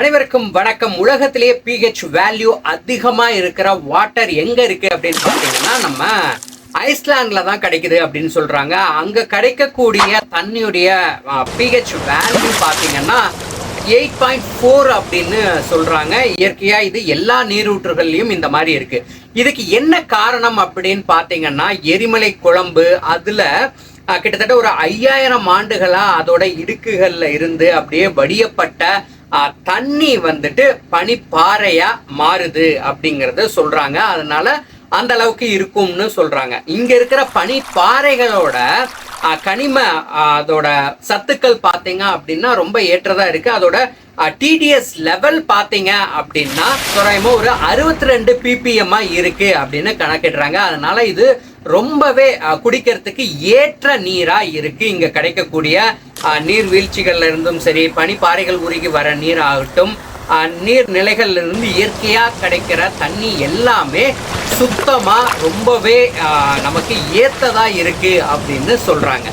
அனைவருக்கும் வணக்கம். உலகத்திலேயே பிஹெச் வேல்யூ அதிகமா இருக்கிற வாட்டர் எங்க இருக்கு அப்படின்னு பார்த்தீங்கன்னா நம்ம ஐஸ்லாண்ட்ல தான் கிடைக்குது அப்படின்னு சொல்றாங்க. அங்க கிடைக்கக்கூடிய தண்ணியுடைய பிஹெச் வேல்யூ பார்த்தீங்கன்னா எயிட் பாயிண்ட் ஃபோர் அப்படின்னு சொல்றாங்க. இயற்கையா இது எல்லா நீரூற்றுகள்லயும் இந்த மாதிரி இருக்கு. இதுக்கு என்ன காரணம் அப்படின்னு பார்த்தீங்கன்னா எரிமலை குழம்பு அதுல கிட்டத்தட்ட ஒரு ஐயாயிரம் ஆண்டுகளா அதோட இடுக்குகள்ல இருந்து அப்படியே வடியப்பட்ட தண்ணி வந்துட்டு பனிப்பாறையா மாறுது அப்படிங்கறத சொல்றாங்க. அதனால அந்த அளவுக்கு இருக்கும்னு சொல்றாங்க. இங்க இருக்கிற பனிப்பாறைகளோட கனிம அதோட சத்துக்கள் பார்த்தீங்க அப்படின்னா ரொம்ப ஏற்றதா இருக்கு. அதோட டிடிஎஸ் லெவல் பார்த்தீங்க அப்படின்னா தோராயமா ஒரு அறுபத்தி ரெண்டு பிபிஎம் இருக்கு அப்படின்னு கணக்கிடுறாங்க. அதனால இது ரொம்பவே குடிக்கிறதுக்கு ஏற்ற நீரா இருக்கு. இங்க கிடைக்கக்கூடிய நீர்வீழ்ச்சிகள்ல இருந்தும் சரி பனிப்பாறைகள் உருகி வர நீர் ஆகட்டும் அஹ், நீர்நிலைகள்ல இருந்து இயற்கையா கிடைக்கிற தண்ணி எல்லாமே சுத்தமா ரொம்பவே நமக்கு ஏத்ததா இருக்கு அப்படின்னு சொல்றாங்க.